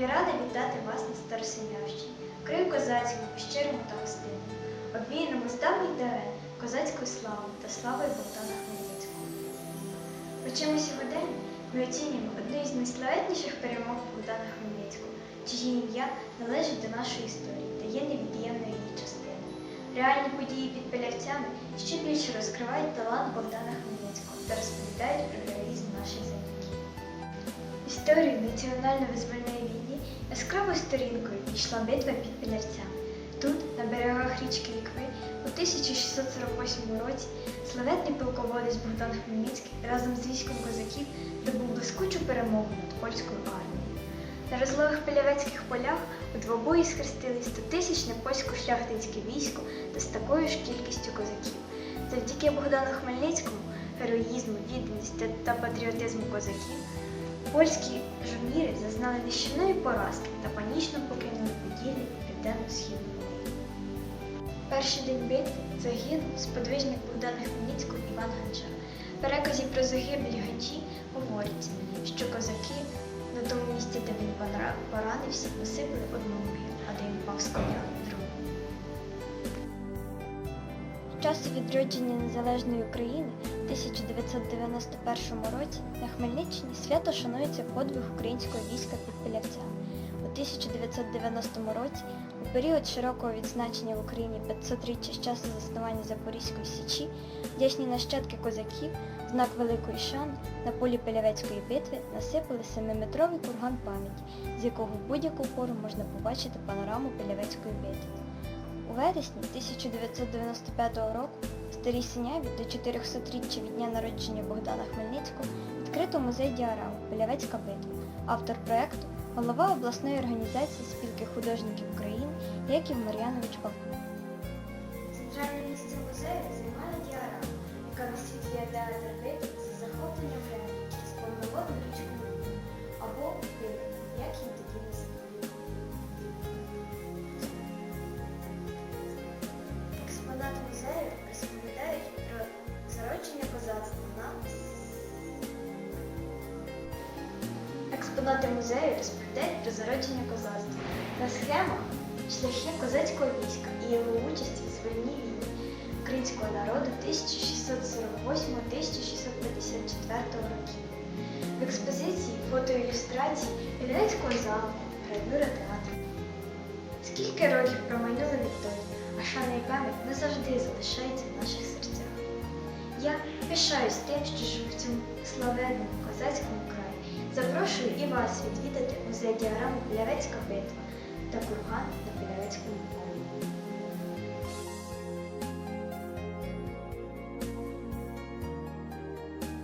Я рада вітати вас на Старосинявщині, краю козацькому, щирому та гостинному, обвіяному з давніх давен козацькою та славою Богдана Хмельницького. Очима сьогодення ми оцінюємо одну із найславетніших перемог Богдана Хмельницького, чиє ім'я належить до нашої історії та є невід'ємною її частиною. Реальні події під Пилявцями ще більше розкривають талант Богдана Хмельницького та розповідають про героїзм наших земляків. Історію національно-визвольної війни яскравою сторінкою йшла битва під Пилявцями. Тут, на берегах річки Ікви, у 1648 році славетний полководець Богдан Хмельницький разом з військом козаків добув блискучу перемогу над польською армією. На розлогих пилявецьких полях у двобої схрестили 100-тисячне польсько-шляхтинське військо та з такою ж кількістю козаків. Завдяки Богдану Хмельницькому, героїзму, відданості та патріотизму козаків, польські жуміри зазнали нищівної поразки та панічно покинули Поділля і південно-східну Волинь. Перший день битви загинув сподвижник Богдана Хмельницького Іван Ганча. В переказі про загибель Ганчі говориться, що козаки на тому місці, де він пора- поранився, насипали одну могилу, а де він пав з коня другу. Часу відродження незалежної України 1991 році на Хмельниччині свято шанується подвиг українського війська під Пилявцями. У 1990 році, у період широкого відзначення в Україні 500-річчя з часу заснування Запорізької Січі, вдячні нащадки козаків, знак великої шани, на полі Пилявецької битви насипали 7-метровий курган пам'яті, з якого в будь-яку пору можна побачити панораму Пилявецької битви. У вересні 1995 року в Старій Синяві до 400-річчя від дня народження Богдана Хмельницького відкрито музей діараму Пилявецька битва. Автор проекту голова обласної організації спілки художників України Яків Мар'янович Павло. Центральне місце музею займає діарама, яка висвітлює театр битви за захопленням Грені через повноводну або Пилип, як їм тоді називали. Експонат музею Експонати музею розповідають про зародження козацтва. На схемах шляхи козацького війська і його участі в звольній війні українського народу 1648-1654 років. В експозиції фотоілюстрації Іллінського замку, гравюра театру. Скільки років промайнуло відтоді, а шана і пам'ять назавжди залишаються в наших серцях. Я пишаюсь тим, що живу в цьому славетному козацькому краї. Запрошую і вас відвідати музей діаграм Пілявецька битва та курган на Пілявецькому полі.